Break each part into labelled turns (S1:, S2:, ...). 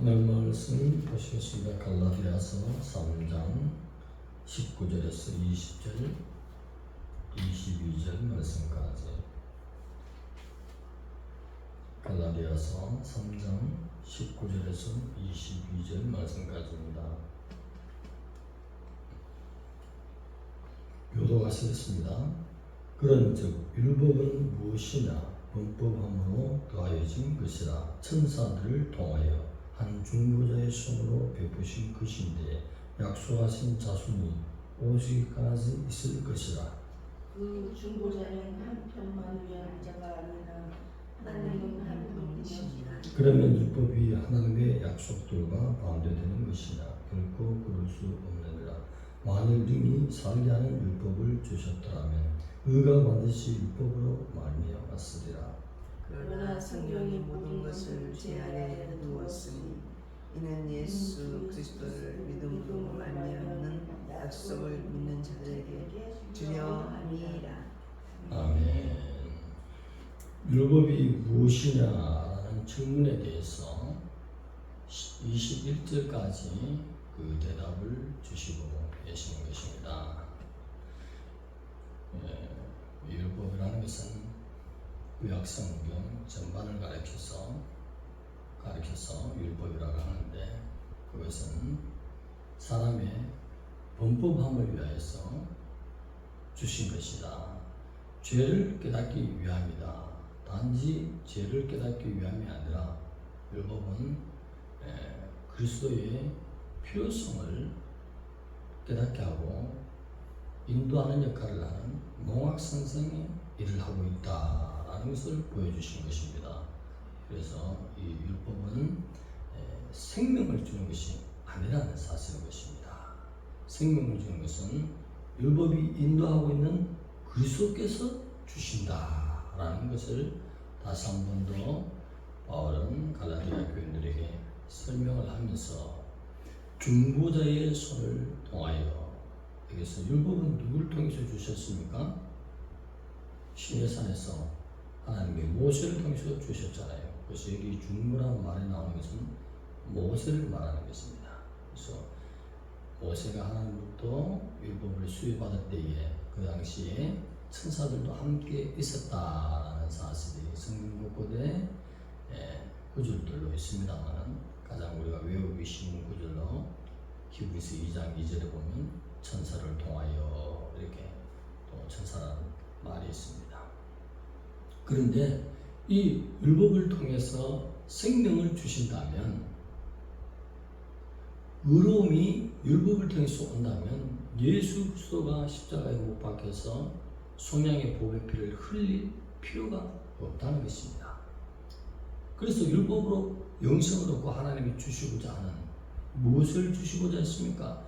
S1: 오늘 말씀 보시겠습니다. 갈라디아서 3장 19절에서 20절, 22절 말씀까지. 갈라디아서 3장 19절에서 22절 말씀까지입니다. 교도하시겠습니다. 그런즉 율법은 무엇이냐 범법함으로 더하여진 것이라 천사들을 통하여 한 중보자의 손으로 베푸신 것인데 약속하신 자손이 오시기까지 있을 것이라.
S2: 그 중보자는 한 편만 위한 자가 아니라 하나님은 한 분이십니다.
S1: 그러면 율법이 하나님의 약속들과 반대되는 것이냐 결코 그럴 수 없느니라. 만일 능히 살게 하는 율법을 주셨더라면 의가 반드시 율법으로 말미암았으리라
S2: 그러나 성경이 모든 것을 제 아래에 두었으니
S3: 이는 예수 그리스도를 믿음으로 말미암는 약속을 믿는 자들에게 주려 함이라.
S1: 아멘. 율법이 무엇이냐라는 질문에 대해서 21절까지 그 대답을 주시고 계시는 것입니다. 예, 율법이라는 것은 구약 성경 전반을 가리켜서 가리켜서 율법이라고 하는데 그것은 사람의 범법함을 위하여서 주신 것이다. 죄를 깨닫기 위함이다. 단지 죄를 깨닫기 위함이 아니라 율법은 에, 그리스도의 필요성을 깨닫게 하고 인도하는 역할을 하는 몽학선생의 일을 하고 있다 라는 것을 보여주신 것입니다. 그래서 이 율법은 에, 생명을 주는 것이 아니라는 사실인 것입니다. 생명을 주는 것은 율법이 인도하고 있는 그리스도께서 주신다라는 것을 다시 한 번 더 바울은 갈라디아 교인들에게 설명을 하면서 중보자의 손을 통하여 여기서 율법은 누구를 통해서 주셨습니까? 시내산에서 하나님이 모세를 통해서 주셨잖아요. 그래서 여기 중보라는 말에 나오는 것은 모세를 말하는 것입니다. 그래서 모세가 하나님부터 율법을 수여받을 때에 그 당시에 천사들도 함께 있었다라는 사실이 성경 곳곳에 예, 구절들로 있습니다만 가장 우리가 외우기 쉬운 구절로 히브리서 2장 2절에 보면 천사를 통하여 이렇게 또 천사라는 말이 있습니다. 그런데 이 율법을 통해서 생명을 주신다면 의로움이 율법을 통해서 온다면 예수 그리스도가 십자가에 못 박혀서 송양의 보배 피를 흘릴 필요가 없다는 것입니다. 그래서 율법으로 영생을 얻고 하나님이 주시고자 하는 무엇을 주시고자 했습니까?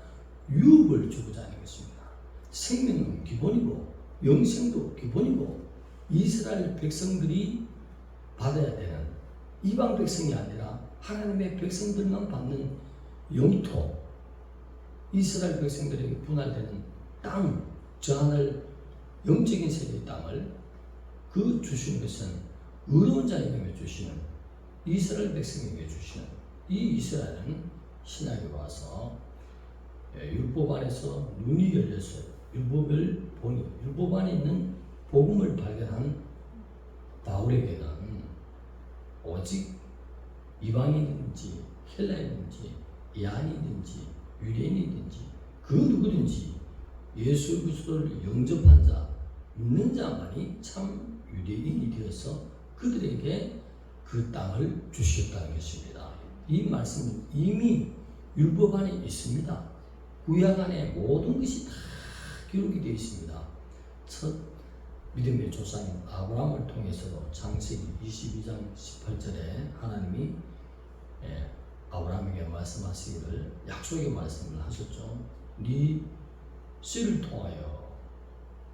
S1: 유업을 주고자 하는 것입니다. 생명은 기본이고 영생도 기본이고 이스라엘 백성들이 받아야 되는 이방 백성이 아니라 하나님의 백성들만 받는 영토 이스라엘 백성들에게 분할되는 땅, 저 하늘 영적인 세계의 땅을 그 주시는 것은 의로운 자에게 주시는 이스라엘 백성에게 주시는 이 이스라엘은 신약에 와서 예, 율법 안에서 눈이 열렸어요. 율법을 보니 율법 안에 있는 복음을 발견한 바울에게는 오직 이방인인지 헬라인인지 이안이든지 유대인이든지 그 누구든지 예수 그리스도를 영접한 자 믿는 자만이 참 유대인이 되어서 그들에게 그 땅을 주시겠다는 것입니다. 이 말씀은 이미 율법 안에 있습니다. 구약 안에 모든 것이 다 기록이 되어 있습니다. 첫 믿음의 조상인 아브라함을 통해서도 창세기 22장 18절에 하나님이 예, 아브라함에게 말씀하시기를 약속의 말씀을 하셨죠. 네 씨를 통하여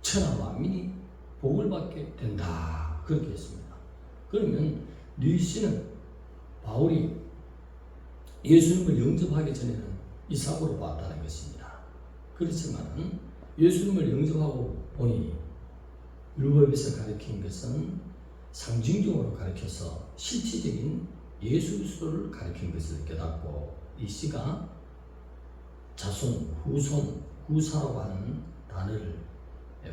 S1: 천하 만민이 복을 받게 된다. 그렇게 했습니다. 그러면 네 씨는 바울이 예수님을 영접하기 전에는 이삭으로 봤다는 것입니다. 그렇지만 예수님을 영접하고 보니 율법에서 가르친 것은 상징적으로 가르쳐서 실질적인 예수 그리스도를 가리킨 것을 깨닫고 이 씨가 자손, 후손, 후사라고 하는 단어를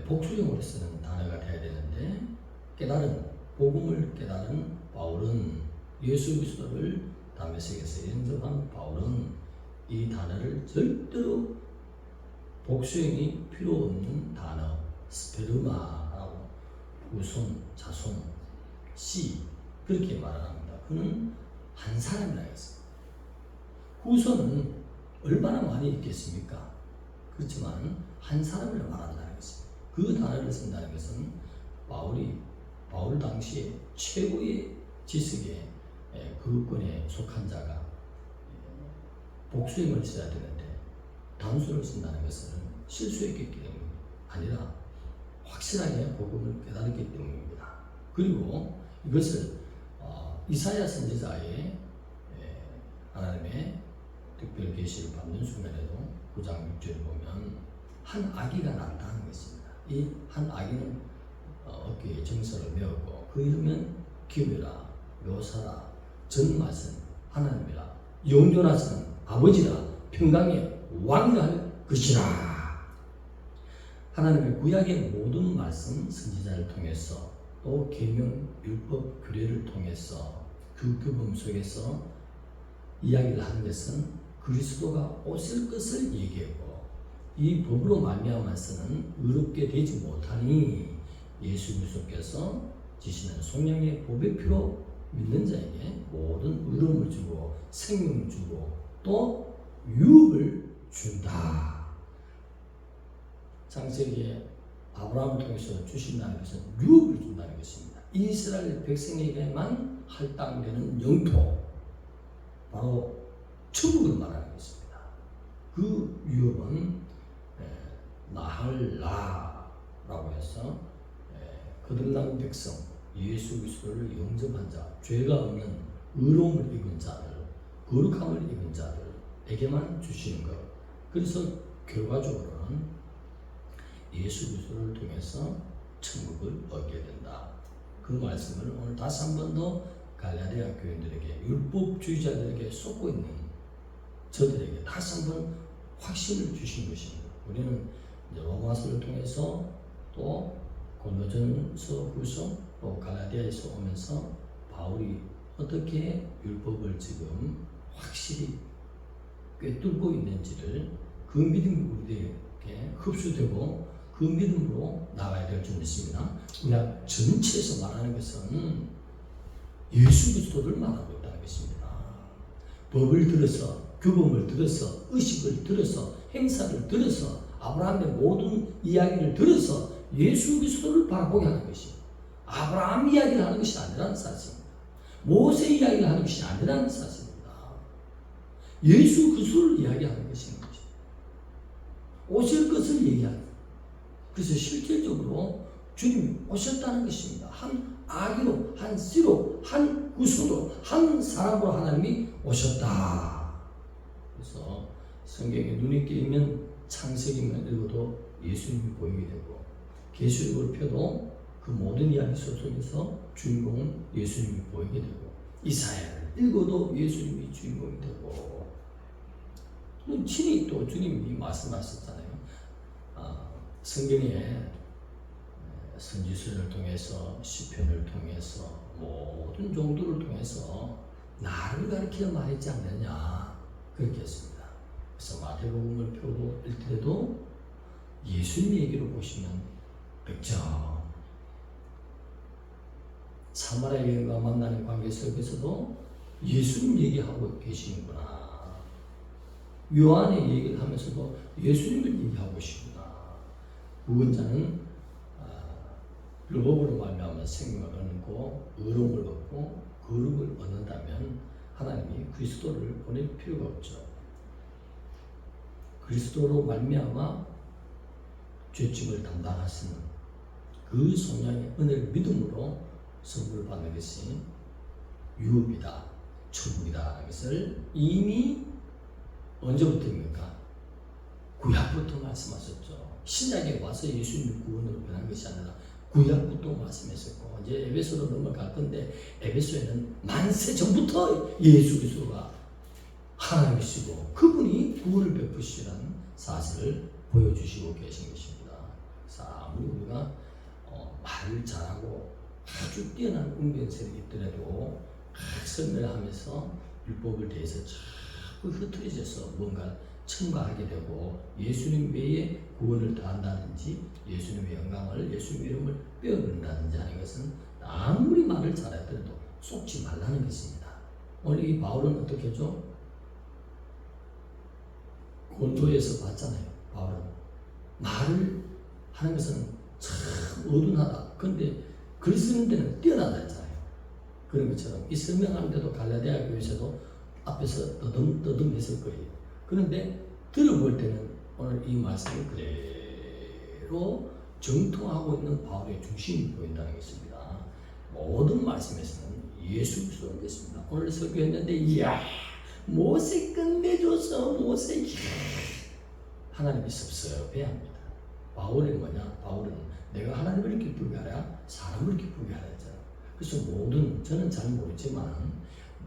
S1: 복수형으로 쓰는 단어가 돼야 되는데 깨달은 복음을 깨달은 바울은 예수 그리스도를 다메섹에서 영접한 바울은 이 단어를 절대로 복수형이 필요 없는 단어 스페르마라고 후손, 자손, 씨 그렇게 말을 합니다. 그는 한 사람이라 했습니다. 후손은 얼마나 많이 있겠습니까? 그렇지만 한 사람을 말한다는 것입니다. 그 단어를 쓴다는 것은 바울이 바울 당시에 최고의 지식의 에, 그권에 속한 자가 에, 복수임을 써야 되는데 단수를 쓴다는 것은 실수했기 때문이 아니라 확실하게 복음을 깨달았기 때문입니다. 그리고 이것을 어, 이사야 선지자의 에, 하나님의 특별 계시를 받는 순간에도 9장 6절을 보면 한 아기가 난다는 것입니다. 이 한 아기는 어, 어깨에 정서를 메었고 그 이름은 기묘라 묘사라 전맛은 하나님이라 영존하시는 아버지라 평강의 왕이라 할 것이라 하나님의 구약의 모든 말씀 선지자를 통해서 또 계명 율법 규례를 통해서 그 규범 속에서 이야기를 하는 것은 그리스도가 오실 것을 얘기했고 이 법으로 말미암아서는 의롭게 되지 못하니 예수 그리스도께서 지시는 성령의 법의 피로 믿는 자에게 모든 의로움을 주고 생명을 주고 또 유업을 준다. 창세기에 아브라함을 통해서 주신다는 것은 유업을 준다는 것입니다. 이스라엘 백성에게만 할당되는 영토 바로 천국을 말하는 것입니다. 그 유업은 에, 나할라라고 해서 에, 거듭난 백성 예수 그리스도를 영접한 자, 죄가 없는 의로움을 입은 자들, 거룩함을 입은 자들에게만 주시는 것. 그래서 결과적으로는 예수 그리스도를 통해서 천국을 얻게 된다. 그 말씀을 오늘 다시 한 번 더 갈라디아 교인들에게 율법주의자들에게 쏟고 있는 저들에게 다시 한 번 확신을 주신 것입니다. 우리는 로마서를 통해서 또 고린도전서 후서 또 갈라디아에서 오면서 바울이 어떻게 율법을 지금 확실히 꿰뚫고 있는지를 그 믿음이 우리에게 흡수되고 그 믿음으로 나가야 될 줄 믿습니다. 우리가 전체에서 말하는 것은 예수 그리스도를 말하고 있다는 것입니다. 법을 들어서 규범을 들어서 의식을 들어서 행사를 들어서 아브라함의 모든 이야기를 들어서 예수 그리스도를 바라보게 하는 것이 아브라함 이야기를 하는 것이 아니라는 사실입니다. 모세 이야기를 하는 것이 아니라는 사실입니다. 예수 그리스도를 이야기하는 것인. 오실 것을 얘기하는. 그래서 실질적으로 주님이 오셨다는 것입니다. 한 아기로, 한 씨로, 한 구수로, 한 사람으로 하나님이 오셨다. 그래서 성경에 눈이 깨이면 창세기만 읽어도 예수님이 보이게 되고 계시록을 펴도 그 모든 이야기 속에서 주인공은 예수님이 보이게 되고 이사야를 읽어도 예수님이 주인공이 되고 또 친히 또 주님이 말씀하셨잖아요. 아, 성경에 선지서를 통해서 시편을 통해서 모든 종도를 통해서 나를 가리켜 말했지 않느냐 그렇게 했습니다. 그래서 마태복음을 펴고 읽더라도 예수님 얘기로 보시면 백점 사마리아 여인과 만나는 관계 속에서도 예수님 얘기하고 계시는구나. 요한의 얘기를 하면서도 예수님을 얘기하고 계시구 나. 무근자는 율법으로 말미암아 생명을 얻고 의로움을 얻고 거룩을 얻는다면 하나님이 그리스도를 보낼 필요가 없죠. 그리스도로 말미암아 죄짐을 담당하시는 그 성령의 은혜를 믿음으로 선물을 받는 것이 유업이다, 천국이다 하는 것을 이미 언제부터입니까? 구약부터 말씀하셨죠. 신약에 와서 예수님이 구원으로 변한 것이 아니라 구약부터 말씀했었고 이제 에베소로 넘어갈 건데 에베소에는 만세 전부터 예수 그리스도가 하나님이시고 그분이 구원을 베푸시라는 사실을 보여주시고 계신 것입니다. 그래서 아무리 우리가 어, 말을 잘하고 아주 뛰어난 운변 세력이 있더라도 설명을 하면서 율법을 대해서 자꾸 흐트러져서 뭔가 첨가하게 되고 예수님 외에 구원을 더한다든지 예수님의 영광을 예수님의 이름을 빼어버린다든지 하는 것은 아무리 말을 잘하더라도 속지 말라는 것입니다. 오늘 이 바울은 어떻게 하죠? 곤조에서 봤잖아요. 바울은 말을 하는 것은 참 어둔하다. 근데 글 쓰는 데는 뛰어나다 했잖아요. 그런 것처럼 이 설명하는데도 갈라디아 교회에서도 앞에서 떠듬 떠듬 했을 거예요. 그런데 들어볼 때는 오늘 이 말씀을 그대로 정통하고 있는 바울의 중심이 보인다는 것입니다. 모든 말씀에서는 예수 그리스도인 것입니다. 오늘 설교했는데 이야 모세 끝내줘서 모세 이야, 하나님이 섭섭해 합니다. 바울은 뭐냐? 바울은 내가 하나님을 기쁘게 하라 사람을 기쁘게 하라 했잖아. 그래서 모든 저는 잘 모르지만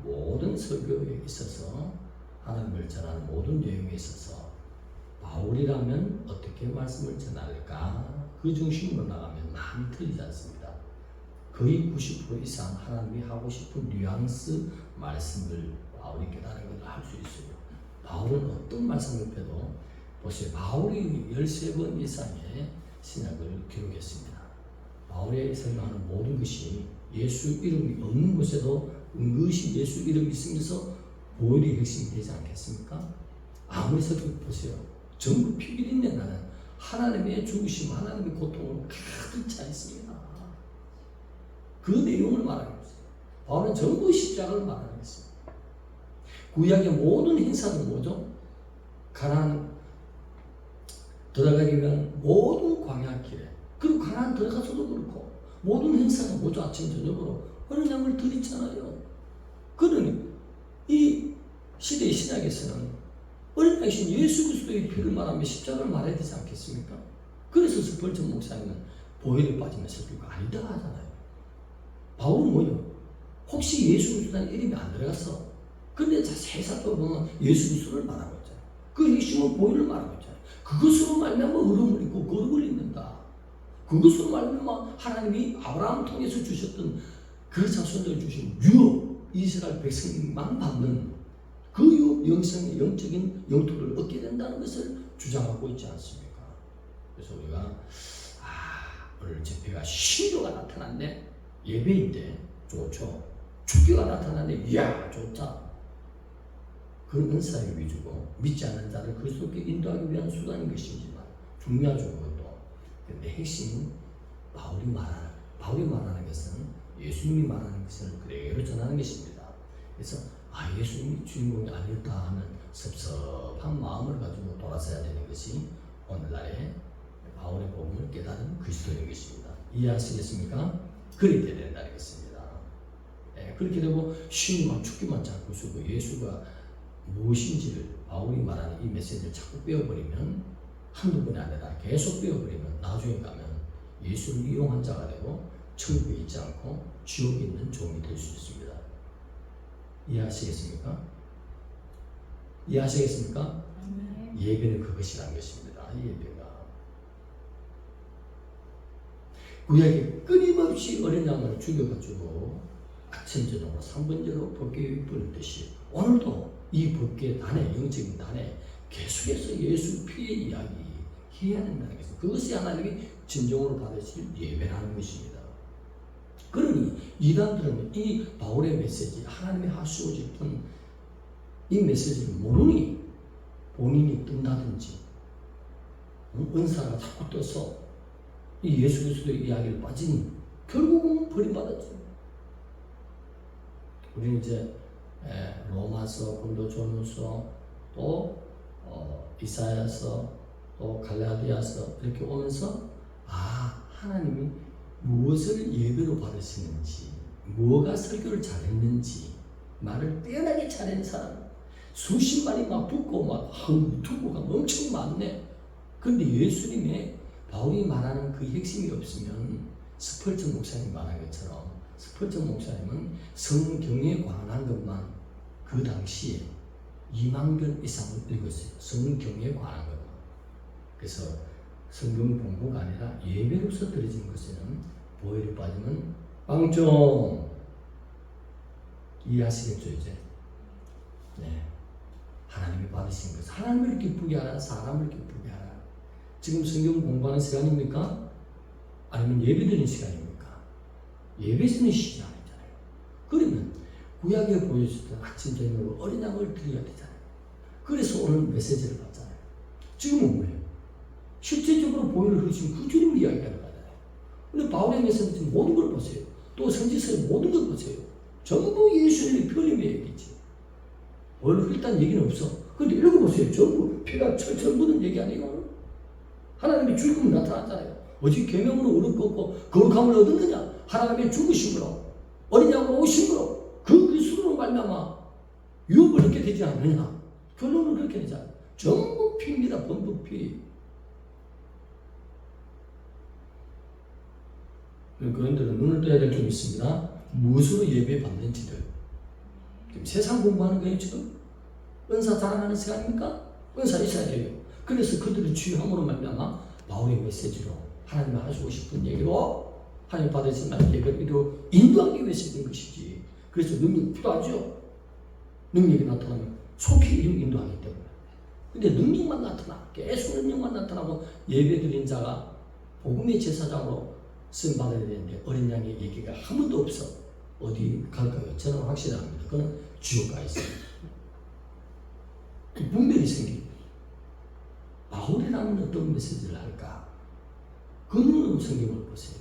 S1: 모든 설교에 있어서 하나님을 전하는 모든 내용에 있어서 바울이라면 어떻게 말씀을 전할까? 그 중심으로 나가면 많이 틀리지 않습니다. 거의 90% 이상 하나님이 하고 싶은 뉘앙스 말씀을 바울이 깨달은 것을 알수 있어요. 바울은 어떤 말씀을 펴도 보세요. 바울이 13번 이상의 신약을 기록했습니다. 바울의 설명하는 모든 것이 예수 이름이 없는 곳에도 은것이 예수 이름이 있으면서 보혈이 핵심이 되지 않겠습니까? 아무리 설교 보세요. 전부 피비린내 나는 하나님의 죽으심, 하나님의 고통으로 가득 차 있습니다. 그 내용을 말하는 것이에요. 바울은 전부 십자가를 말하는 것입니다. 구약의 모든 행사는 뭐죠? 가난 들어가기 위한 모든 광야길에 그리고 가난 들어가서도 그렇고 모든 행사가 뭐죠? 아침 저녁으로 어느 양을 드렸잖아요. 그러니 이 시대의 신약에서는 어린 양신 예수 그리스도의 피를 말하며 십자가를 말해야 되지 않겠습니까? 그래서 스펄전 목사님은 보혈에 빠지면 설교가 아니다 하잖아요. 바울은 뭐요? 혹시 예수 그리스도라는 이름이 안 들어갔어. 근데 세사도 보면 예수 그리스도를 말하고 있잖아요. 그 핵심은 보혈을 말하고 있잖아요. 그것으로 말미암아 의로움을 입고 거룩을 입는다. 그것으로 말미암아 하나님이 아브라함 통해서 주셨던 그 자손들 주신 유업 이스라엘 백성만 받는 그 유- 영성의 영적인 영토를 얻게 된다는 것을 주장하고 있지 않습니까? 그래서 우리가 아 오늘 집회가 신조가 나타났네. 예배인데 좋죠. 축교가 나타났네. 이야 좋다. 그런 은사의 위주고 믿지 않는 자를 그리스도께 인도하기 위한 수단인 것이지만 중요하죠 그것도. 근데 핵심은 바울이 말하는 바울이 말하는 것은 예수님이 말하는 것을 그대로 전하는 것입니다. 그래서 아 예수님이 주인공이 아니었다 하는 섭섭한 마음을 가지고 돌아서야 되는 것이 오늘날의 바울의 복음을 깨달은 그리스도인 것입니다. 이해하시겠습니까? 그렇게 된다는 것입니다. 예, 그렇게 되고 신만 죽기만 자꾸 쓰고 예수가 무엇인지를 바울이 말하는 이 메시지를 자꾸 빼어버리면 한두 번이 아니라 계속 빼어버리면 나중에 가면 예수를 이용한 자가 되고 천국에 있지 않고 지옥에 있는 종이 될 수 있습니다. 이해하시겠습니까? 이해하시겠습니까? 예배는 그것이라는 것입니다. 예배가 구약에 끊임없이 어린 양을 죽여가지고 아침 저녁으로 3번째로 법궤에 뿌렸듯이 오늘도 이 법궤 단에 영적인 단에 계속해서 예수 피의 이야기 해야 된다는 것입니다. 그것이 하나님이 진정으로 받으실 예배라는 것입니다. 그러니 이단들은 이 바울의 메시지 하나님이 하시고 싶은 이 메시지를 모르니 본인이 뜬다든지 응? 은사가 자꾸 떠서 이 예수 그리스도의 이야기를 빠지니 결국은 버림받았죠. 우리는 이제 에, 로마서, 고린도전서, 또 어, 이사야서, 또 갈라디아서 이렇게 오면서 아 하나님이 무엇을 예배로 받으시는지, 무엇가 설교를 잘했는지 말을 뛰어나게 잘하는 사람 수십 마리 막 붙고 막 아우 투구가 엄청 많네. 근데 예수님의 바울이 말하는 그 핵심이 없으면 스펄전 목사님 말한 것처럼 스펄전 목사님은 성경에 관한 것만 그 당시에 2만 권 이상을 읽었어요. 성경에 관한 것만. 그래서 성경 공부가 아니라 예배로서 드려진 것에 는 보혈이 빠지면 빵점 이해하시겠죠 이제? 네. 하나님이 받으신 것. 하나님을 기쁘게 하라, 사람을 기쁘게 하라. 지금 성경 공부하는 시간입니까? 아니면 예배 드리는 시간입니까? 예배 드리는 시간이 아니잖아요. 그러면 구약에 보여주던 아침 저녁으로 어린 양을 드려야 되잖아요. 그래서 오늘 메시지를 받잖아요. 지금은 뭐예요? 실제적으로 보혈을 흐르신 그 주님을 이야기하는. 근데 바울의 메시지 모든 걸 보세요. 또 선지서의 모든 걸 보세요. 전부 예수님의 편림의 얘기지. 오늘 일단 얘기는 없어. 근데 읽어보세요. 전부 피가 철철 묻은 얘기 아니에요. 하나님의 죽음이 나타났잖아요. 오직 계명으로 얻었고 거룩함을 얻었느냐? 하나님의 죽으심으로 어린 양으로 오심으로 그 그리스도로 말미암아 유업을 얻게 되지 않느냐? 결론은 그렇게 되잖아요. 전부 피입니다. 전부 피. 그런데는 눈을 떠야 될 점이 있습니다. 무엇으로 예배 받는지를. 지금 세상 공부하는 거예요, 지금? 은사 자랑하는 시간입니까? 은사 있어야 돼요. 그래서 그들의 주의함으로 말미암아 바울의 메시지로 하나님 하시고 싶은 얘기로 하나님 받으신 말 예배로 인도하기 위해서 된 것이지. 그래서 능력이 필요하죠. 능력이 나타나면 속히 인도하기 때문에. 근데 능력만 나타나, 계속 능력만 나타나고 예배 드린 자가 복음의 제사장으로 쓰임 받아야 되는데 어린 양의 얘기가 한 번도 없어. 어디 갈까요? 저는 확실합니다. 그건 지옥 가 있어요. 그 분별이 생깁니다. 바울이라는 어떤 메시지를 할까? 그 눈으로 성경을 보세요.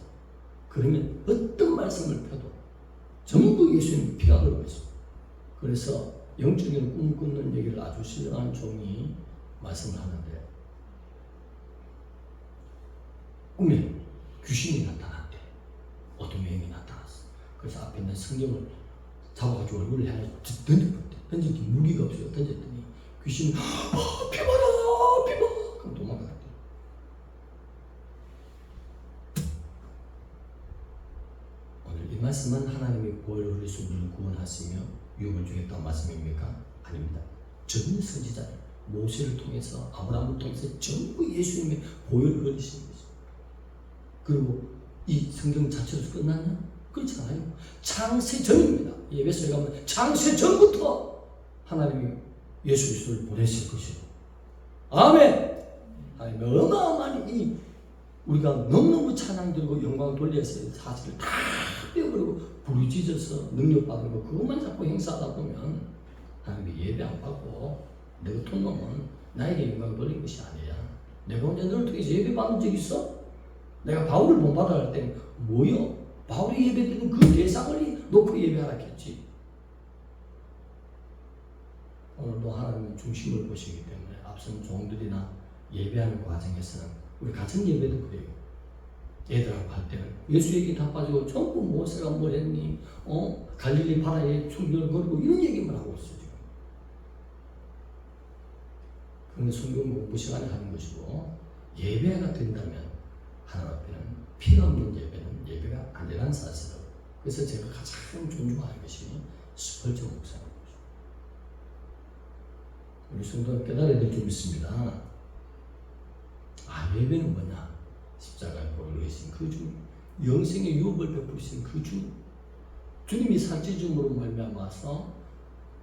S1: 그러면 어떤 말씀을 펴도 전부 예수님 흐르고 있습니다. 그래서 영적인 꿈 꾸는 얘기를 아주 신령한 종이 말씀을 하는데 꿈에 귀신이 나타났대. 어떤 여인이 나타났어. 그래서 앞에 있는 성경을 잡아가지고 얼굴을 향해 던져버렸대. 던졌더니 무기가 없어요. 던졌더니 귀신이 아, 피 봐라, 피 봐. 그럼 도망갔대. 오늘 이 말씀은 하나님이 보혈을 우리를 구원하시며 유업을 주겠다는 말씀입니까? 아닙니다. 전 선지자들 모세를 통해서 아브라함을 통해서 전부 예수님의 보혈을 흘리신 것입니다. 그리고 이 성경 자체로 끝났냐? 그렇지 않아요. 창세 전입니다. 예배소에 가면 창세 전부터 하나님이 예수 그리스도를 보내실 것이고 아멘. 하나님의 어마어마한 이 우리가 너무너무 찬양 드리고 영광 돌려서 사실을 다 빼버리고 부르짖어서 능력 받은 거 그것만 자꾸 행사하다 보면 하나님이 예배 안 받고 내 같은 놈은 나에게 영광 돌린 것이 아니야. 내가 언제 너를 통해서 예배 받은 적 있어? 내가 바울을 본받아 할 때는 뭐요? 바울이 예배드린 그 대상을 놓고 예배하라 했지. 오늘도 하나님의 중심을 보시기 때문에 앞선 종들이나 예배하는 과정에서는 우리 같은 예배도 그래요. 애들하고 할 때는 예수 얘기 다 빠지고 전부 모세가 뭘 했니? 어? 갈릴리 바다에 충돌 걸고 이런 얘기만 하고 있어 지금. 그런데 성경 공부 시간에 하는 것이고 예배가 된다면 하나님 앞에는 피가 없는 예배는 예배가 아니라는 사실을 그래서 제가 가장 존중하는 것이 스펄전 목사님 우리 성도 깨달아야 될점 있습니다. 아 예배는 뭐냐? 십자가에 보혈을 계신 그 주, 영생의 유업을 베푸신 그 주, 주님이 산지중으로 말미암아서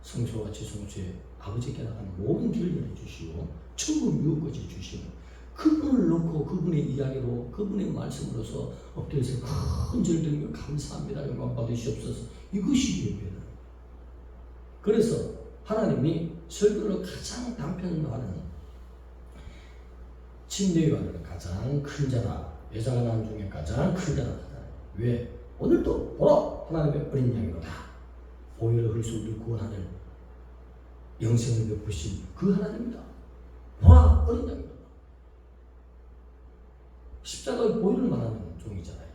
S1: 성소와 지성소에 아버지께 나가는 모든 길을 열어주시고 천국 유업까지 주시는 그분을 놓고 그분의 이야기로 그분의 말씀으로서 엎드려서 큰 절들며 감사합니다. 영광 받으시옵소서. 이것이 예배는 그래서 하나님이 설교를 가장 단편화하는 침례요한을 가장 큰 자라 여자가 낳은 중에 가장 큰 자라 왜? 오늘도 보라! 하나님의 어린 양이로다. 흘리시 우리 구원하는 영생을 베푸신 그 하나님이다. 보라! 어린 양이로다 십자가의 보혈을 말하는 종이잖아요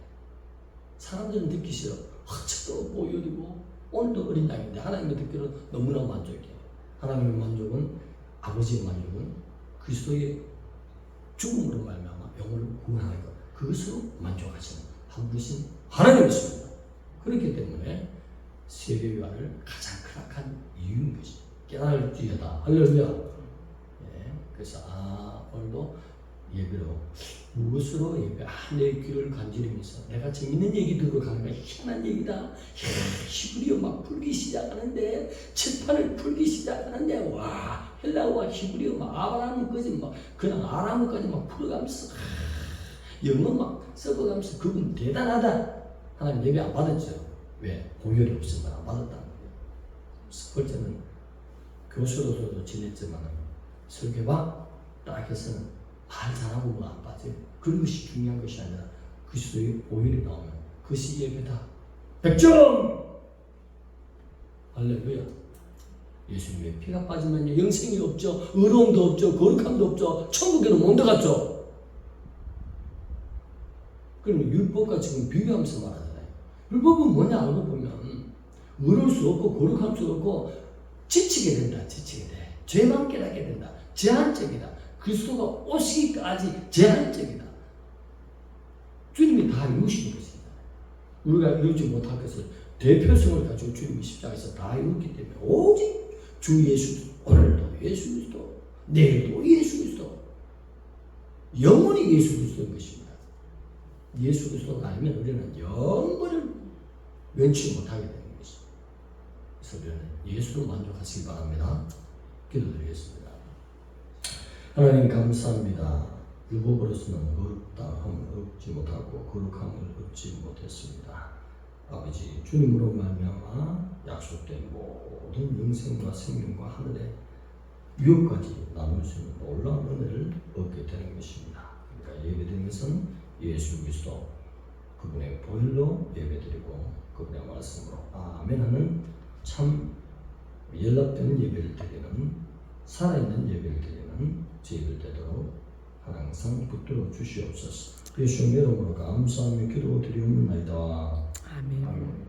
S1: 사람들은 듣기 싫어 어쨌든 보혈이고 오늘도 어린 양인데 하나님이 듣기로는 너무나 만족이에요 하나님의 만족은 아버지의 만족은 그리스도의 죽음으로 말미암아 영혼을 구원하는 것 그것으로 만족하시는 한 분이신 하나님이십니다. 그렇기 때문에 세계화를 가장 크락한 이유인 것이 깨달을지어다. 할렐루야. 예, 그래서 아 오늘도 예배로 무엇으로 예배 아내 귀를 간지르면서. 내가 재밌는 얘기 거야. 희한한 얘기다. 히브리어 막 풀기 시작하는데 칠판을 풀기 시작하는데 와 헬라어와 히브리어 막 아브라함까지 막 그냥 아람어까지 막 풀어가면서 아, 영어 막 썩어가면서 그분 대단하다. 하나님 예배 안 받았죠. 왜? 고열이 없으면 안 거예요 스펄전은 교수로서도 지냈지만 설교가 딱 해서는 말 잘하고 뭐안 빠져요. 그런 것이 중요한 것이 아니라 그리스도의 오일이 나오면 그것이 예배다. 100점! 할렐루야. 예수님의 피가 빠지면 영생이 없죠. 의로움도 없죠. 거룩함도 없죠. 천국에도 못 들어갔죠. 그러면 율법과 지금 비교하면서 말하잖아요. 율법은 뭐냐 알고 보면 의로울 수 없고 거룩할 수 없고 지치게 된다. 지치게 돼. 죄만 깨닫게 된다. 제한적이다. 그리스도가 오시기까지 제한적이다. 주님이 다 이루신 것입니다. 우리가 이루지 못할 것을 대표성을 가지고 주님이 십자가에서 다 이뤘기 때문에 오직 주 예수 오늘도 예수 그리스도 내일도 예수 그리스도 영원히 예수 그리스도인 것입니다. 예수 그리스도가 아니면 우리는 영원을 면치 못하게 되는 것입니다. 그래서 우리는 예수로 만족하시기 바랍니다. 기도드리겠습니다. 하나님 감사합니다. 율법으로서는 거룩함을 얻지 못하고 거룩함을 얻지 못했습니다. 아버지 주님으로 말미암아 약속된 모든 영생과 생명과 하늘의 유업까지 나눌 수 있는 놀라운 은혜를 얻게 되는 것입니다. 그러니까 예배드리는 것은 예수 그리스도 그분의 보혈로 예배드리고 그분의 말씀으로 아멘 하는 참 연락되는 예배를 드리는 살아있는 예배를 드리는 저희들 되도록 항상 붙들어 주시옵소서. 예수님의 이름으로 감사하며 기도 드리옵나이다.
S2: 아멘.
S1: 아멘.